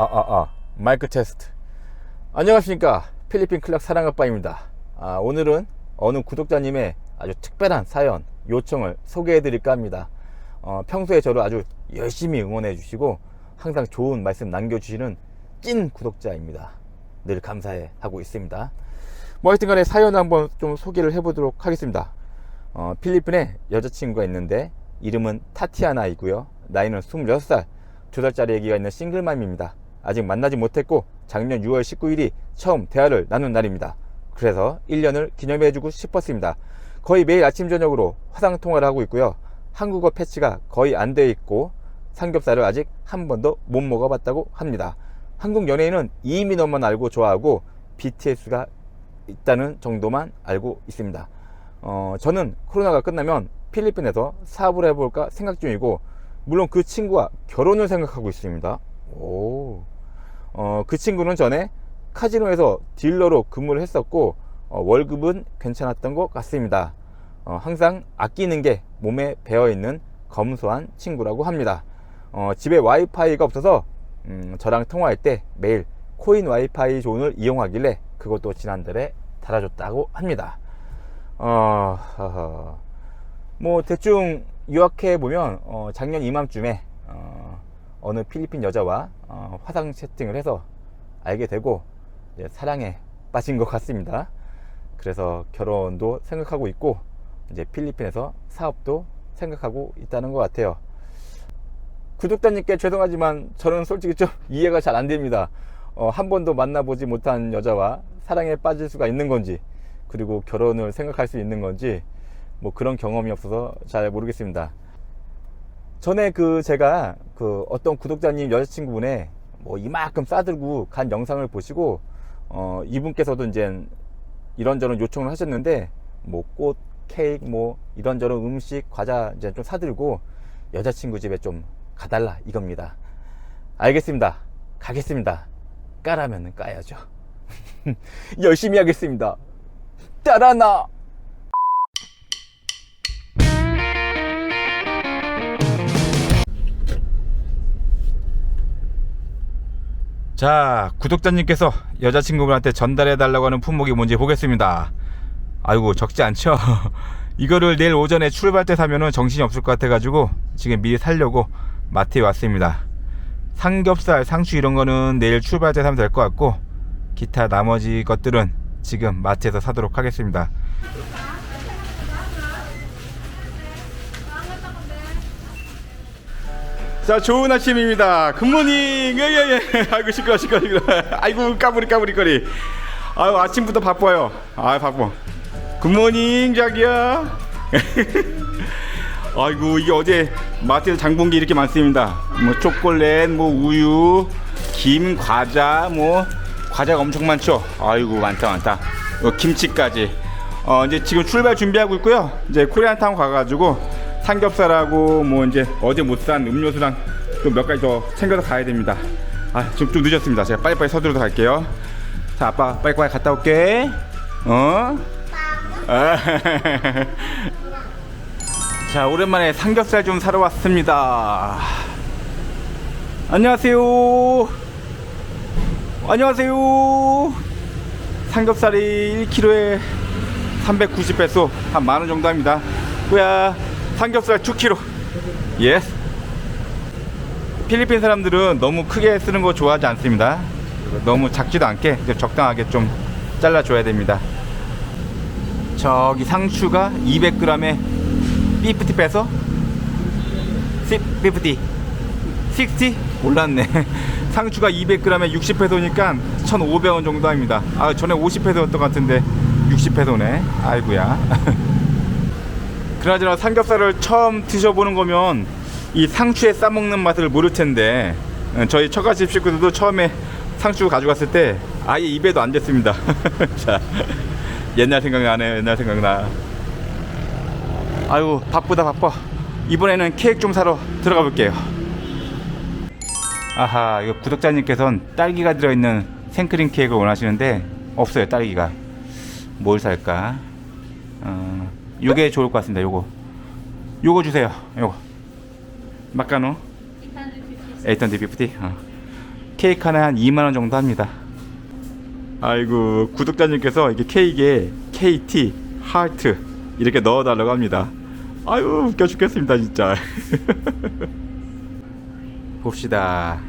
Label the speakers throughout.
Speaker 1: 아, 아, 아. 마이크 테스트. 안녕하십니까. 필리핀 클락 사랑아빠입니다. 아, 오늘은 어느 구독자님의 아주 특별한 사연, 요청을 소개해 드릴까 합니다. 어, 평소에 저를 아주 열심히 응원해 주시고 항상 좋은 말씀 남겨주시는 찐 구독자입니다. 늘 감사해 하고 있습니다. 뭐 하여튼 간에 사연 한번 좀 소개를 해 보도록 하겠습니다. 어, 필리핀에 여자친구가 있는데 이름은 타티아나이고요. 나이는 26살, 2살짜리 아기가 있는 싱글맘입니다. 아직 만나지 못했고 작년 6월 19일이 처음 대화를 나눈 날입니다. 그래서 1년을 기념해주고 싶었습니다. 거의 매일 아침 저녁으로 화상 통화를 하고 있고요. 한국어 패치가 거의 안 돼 있고 삼겹살을 아직 한 번도 못 먹어봤다고 합니다. 한국 연예인은 이민호만 알고 좋아하고 BTS가 있다는 정도만 알고 있습니다. 어, 저는 코로나가 끝나면 필리핀에서 사업을 해볼까 생각 중이고, 물론 그 친구와 결혼을 생각하고 있습니다. 오. 어, 그 친구는 전에 카지노에서 딜러로 근무를 했었고, 어, 월급은 괜찮았던 것 같습니다. 어, 항상 아끼는 게 몸에 배어 있는 검소한 친구라고 합니다. 어, 집에 와이파이가 없어서 음, 저랑 통화할 때 매일 코인 와이파이 존을 이용하길래 그것도 지난달에 달아줬다고 합니다. 어, 허허. 뭐 대충 요약해 보면 어, 작년 이맘쯤에 어, 어느 필리핀 여자와 어, 화상 채팅을 해서 알게 되고 사랑에 빠진 것 같습니다. 그래서 결혼도 생각하고 있고 이제 필리핀에서 사업도 생각하고 있다는 것 같아요. 구독자님께 죄송하지만 저는 솔직히 좀 이해가 잘 안 됩니다. 어, 한 번도 만나보지 못한 여자와 사랑에 빠질 수가 있는 건지, 그리고 결혼을 생각할 수 있는 건지, 뭐 그런 경험이 없어서 잘 모르겠습니다. 전에 그 제가 그 어떤 구독자님 여자친구분의 뭐 이만큼 싸들고 간 영상을 보시고, 어, 이분께서도 이제 이런저런 요청을 하셨는데, 뭐 꽃, 케이크, 뭐 이런저런 음식, 과자 이제 좀 사들고 여자친구 집에 좀 가달라 이겁니다. 알겠습니다. 가겠습니다. 까라면 까야죠. 열심히 하겠습니다. 따라나! 자, 구독자님께서 여자친구분한테 전달해 달라고 하는 품목이 뭔지 보겠습니다. 아이고, 적지 않죠? 이거를 내일 오전에 출발 때 사면은 정신이 없을 것 같아 가지고 지금 미리 살려고 마트에 왔습니다. 삼겹살, 상추 이런 거는 내일 출발 때 사면 될 것 같고 기타 나머지 것들은 지금 마트에서 사도록 하겠습니다. 자, 좋은 아침입니다. 굿모닝. 예, 예, 예. 아이고, 시끄러, 시끄러. 아이고, 까부리, 까부리, 거리. 아유, 아침부터 바빠요. 아, 바빠. 굿모닝, 자기야. 아이고, 이게 어제 마트에서 장 본 게 이렇게 많습니다. 뭐, 초콜릿, 뭐, 우유, 김, 과자, 뭐, 과자가 엄청 많죠? 아이고, 많다, 많다. 어, 김치까지. 어, 이제 지금 출발 준비하고 있고요. 이제 코리안타운 가가지고 삼겹살하고 뭐 이제 어제 못 산 음료수랑 또 몇 가지 더 챙겨서 가야 됩니다. 아, 지금 좀 늦었습니다. 제가 빨리빨리 서두르러 갈게요. 자, 아빠 빨리빨리 갔다 올게. 어? 아, 자, 오랜만에 삼겹살 좀 사러 왔습니다. 안녕하세요. 안녕하세요. 삼겹살이 1kg에 390페소 한 만 원 정도 합니다. 뭐야? 삼겹살 2kg. 예스. 필리핀 사람들은 너무 크게 쓰는 거 좋아하지 않습니다. 너무 작지도 않게 적당하게 좀 잘라줘야 됩니다. 저기 상추가 200g에 50 빼서 50 60 올랐네. 상추가 200g에 60페소니까 1,500원 정도 합니다. 아 전에 50페소였던 것 같은데 60페소네. 아이구야. 그나저나 삼겹살을 처음 드셔보는 거면 이 상추에 싸먹는 맛을 모를 텐데 어, 저희 처갓집 식구들도 처음에 상추 가져갔을 때 아예 입에도 안 됐습니다. 자 옛날 생각나네 옛날 생각나. 아유 바쁘다 바빠. 이번에는 케이크 좀 사러 들어가 볼게요. 아하 이거 구독자님께서는 딸기가 들어있는 생크림 케이크를 원하시는데 없어요 딸기가. 뭘 살까? 어, 요게 좋을 것 같습니다. 요거. 요거 주세요. 요거. 마카노. 850. 어. 케이크 하나에 한 2만 원 정도 합니다 아이고 구독자님께서 이게 케이크에 KT 하트 이렇게 넣어달라고 합니다 아유 웃겨 죽겠습니다 진짜 봅시다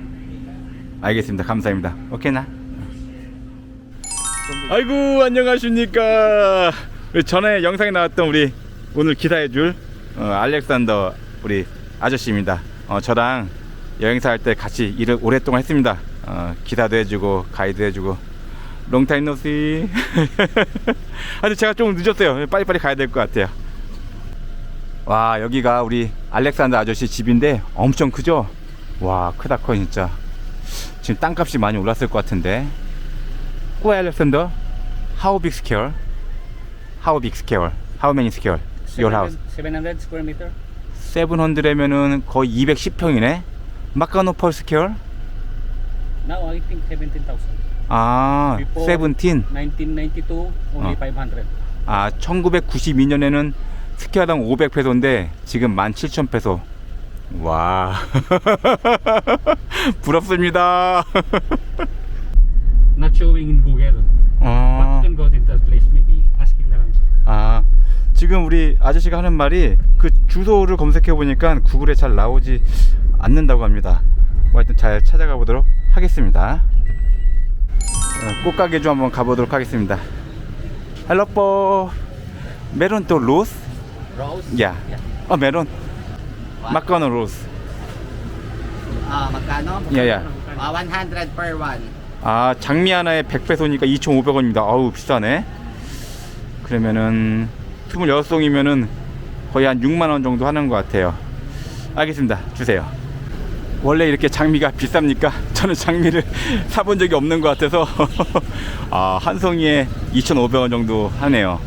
Speaker 1: 알겠습니다 감사합니다 오케이나 아이고 안녕하십니까 전에 영상에 나왔던 우리 오늘 기사해줄 어, 알렉산더 우리 아저씨입니다. 어, 저랑 여행사 할 때 같이 일을 오랫동안 했습니다. 어, 기사도 해주고 가이드 해주고. 롱타임 노시 아주 제가 좀 늦었어요. 빨리빨리 가야 될 것 같아요. 와 여기가 우리 알렉산더 아저씨 집인데 엄청 크죠? 와 크다 커 진짜. 지금 땅값이 많이 올랐을 것 같은데. Who Alexander? How big scale? How big scale? How many scale? Your house?
Speaker 2: 700 square meter.
Speaker 1: 700이면은 거의 210평이네. 마카노 펄 스퀘어?
Speaker 2: Now I think 17,000.
Speaker 1: 아,
Speaker 2: Before
Speaker 1: 17.
Speaker 2: 1992, only
Speaker 1: Oh.
Speaker 2: 500.
Speaker 1: 아, 1992년에는 스퀘어당 500페소인데 지금 17,000페소. 와. 부럽습니다.
Speaker 2: Not showing in Google. But
Speaker 1: 아.
Speaker 2: can go to that place. Maybe asking lang.
Speaker 1: 아 지금 우리 아저씨가 하는 말이 그 주소를 검색해 보니까 구글에 잘 나오지 않는다고 합니다. 뭐 하여튼 잘 찾아가 보도록 하겠습니다. 어, 꽃가게 좀 한번 가보도록 하겠습니다. 헬로 뽀 메론 또 로스?
Speaker 2: Rose?
Speaker 1: 야. 어 메론. 마카노 로스.
Speaker 3: Ah, magkano?
Speaker 1: 야야.
Speaker 3: Ah, 100 per one.
Speaker 1: 아 장미 하나에 100페소니까 2,500원입니다. 아우 비싸네. 그러면은 26송이면은 거의 한 6만 원 정도 하는 것 같아요. 알겠습니다. 주세요. 원래 이렇게 장미가 비쌉니까? 저는 장미를 사본 적이 없는 것 같아서 아, 한 송이에 2,500원 정도 하네요.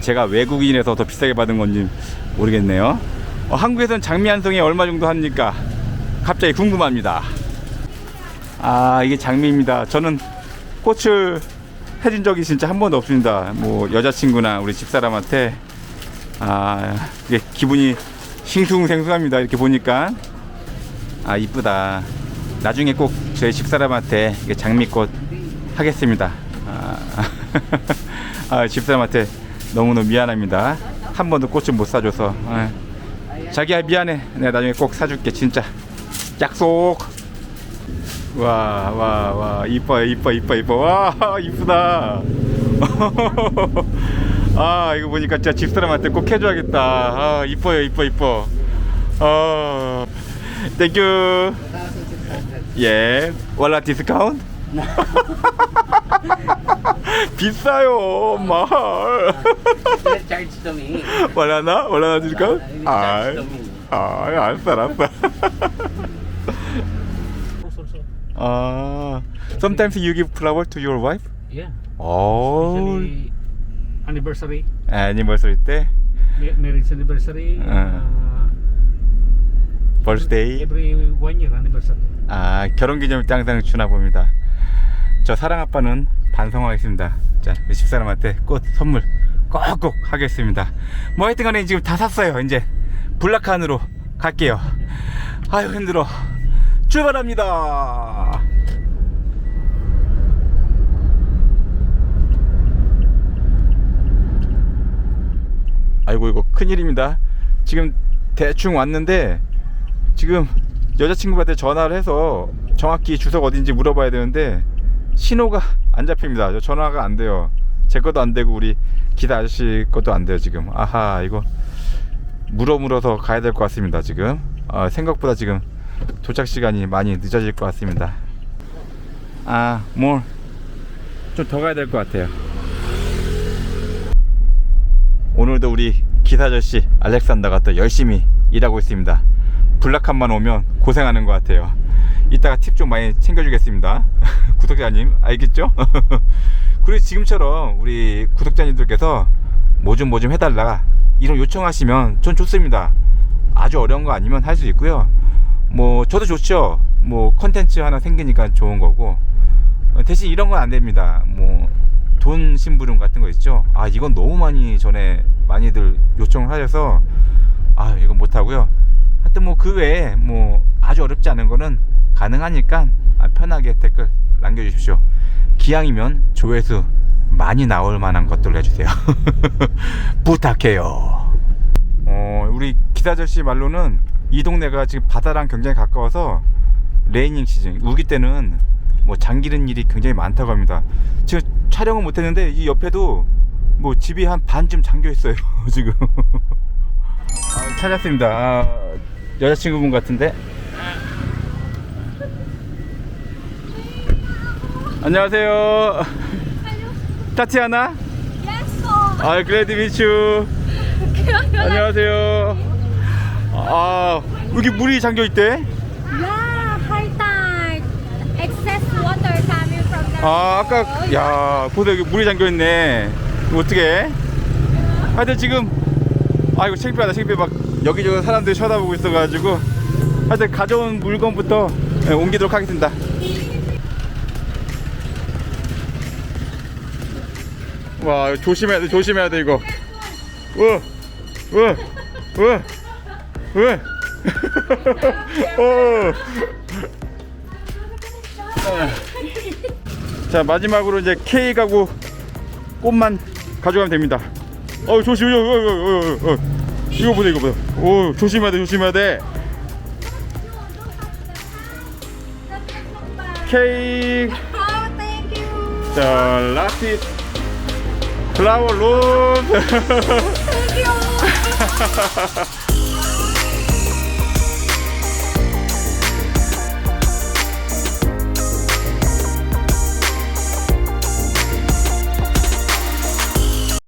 Speaker 1: 제가 외국인에서 더 비싸게 받은 건지 모르겠네요. 어, 한국에서는 장미 한 송이에 얼마 정도 합니까? 갑자기 궁금합니다. 아 이게 장미입니다. 저는 꽃을 해준 적이 진짜 한 번도 없습니다. 뭐 여자친구나 우리 집사람한테 아 이게 기분이 싱숭생숭합니다. 이렇게 보니까 아 이쁘다. 나중에 꼭 저희 집사람한테 이게 장미꽃 하겠습니다. 아, 아, 집사람한테 너무너무 미안합니다. 한 번도 꽃을 못 사줘서 아, 자기야 미안해. 내가 나중에 꼭 사줄게 진짜 약속. 와, 와, 와, 이뻐요, 이뻐, 이뻐, 이뻐. 와, 이쁘다. 아, 이거 보니까 진짜 집사람한테 꼭 해줘야겠다. 아, 이뻐요, 이뻐, 이뻐. 어, 땡큐. 예, 월라 디스카운트? 비싸요, 말. 월라나? 월라나 디스카운트? 아. 아, 알았어, 알았어.
Speaker 2: Rose also.
Speaker 1: 아, sometimes you give flower to your wife?
Speaker 2: Yeah.
Speaker 1: 오,
Speaker 2: Usually anniversary,
Speaker 1: 애니버서리 때,
Speaker 2: ma- marriage anniversary,
Speaker 1: Ah.
Speaker 2: uh,
Speaker 1: birthday.
Speaker 2: every one year anniversary.
Speaker 1: 아, 결혼 기념일 때 항상 주나 봅니다. 저 사랑 아빠는 반성하겠습니다. 자, 우리 집사람한테 꽃 선물 꼭꼭 하겠습니다. 뭐 하여튼 간에 지금 다 샀어요. 이제 블락칸으로 갈게요. 아유, 힘들어. 출발합니다. 아이고 이거 큰일입니다. 지금 대충 왔는데 지금 여자친구한테 전화를 해서 정확히 주소가 어딘지 물어봐야 되는데 신호가 안 잡힙니다. 저 전화가 안 돼요. 제 것도 안 되고 우리 기사 아저씨 것도 안 돼요 지금. 아하 이거 물어 물어서 가야 될 것 같습니다 지금. 아, 생각보다 지금 도착 시간이 많이 늦어질 것 같습니다. 아, 뭘 좀 더 가야 될 것 같아요. 오늘도 우리 기사 아저씨 알렉산더가 또 열심히 일하고 있습니다. 블락함만 오면 고생하는 것 같아요. 이따가 팁 좀 많이 챙겨주겠습니다. 구독자님 알겠죠? 그리고 지금처럼 우리 구독자님들께서 뭐 좀 뭐 좀 해달라 이런 요청하시면 전 좋습니다. 아주 어려운 거 아니면 할 수 있고요. 뭐 저도 좋죠. 뭐 컨텐츠 하나 생기니까 좋은 거고 어, 대신 이런 건 안 됩니다. 뭐 돈 심부름 같은 거 있죠. 아 이건 너무 많이 전에 많이들 요청을 하셔서 아 이건 못 하고요. 하여튼 뭐 그 외에 뭐 아주 어렵지 않은 거는 가능하니까 아, 편하게 댓글 남겨주십시오. 기왕이면 조회수 많이 나올 만한 것들로 해주세요. 부탁해요. 어, 우리 기사 아저씨 말로는 이 동네가 지금 바다랑 굉장히 가까워서 레이닝 시즌 우기 때는 뭐 잠기는 일이 굉장히 많다고 합니다. 지금 촬영은 못했는데 이 옆에도 뭐 집이 한 반쯤 잠겨 있어요 지금. 아, 찾았습니다. 아, 여자친구분 같은데. 안녕하세요. 타티아나.
Speaker 4: Yes.
Speaker 1: 아, 글래드 미츄. 안녕하세요. 아, 여기 물이 잠겨 있대.
Speaker 4: Yeah, high tide. Excess water coming from the
Speaker 1: 아, 아까 야, 보세요. 여기 물이 잠겨 있네. 어떻게? 하여튼 지금 아, 이거 창피하다. 창피해. 막 여기저기 사람들이 쳐다보고 있어 가지고 하여튼 가져온 물건부터 예, 옮기도록 하겠습니다. 와, 조심해야 돼. 조심해야 돼, 이거. 왜? 왜? 왜? 왜? 어. 자 마지막으로 이제 K 가구 꽃만 가져가면 됩니다. 어 조심, 어, 어, 어, 어, 어. 이거 보세요, 이거 보세요. 오 조심해야 돼, 조심해야 돼. K. 자 라티 플라워 론.
Speaker 4: Thank you.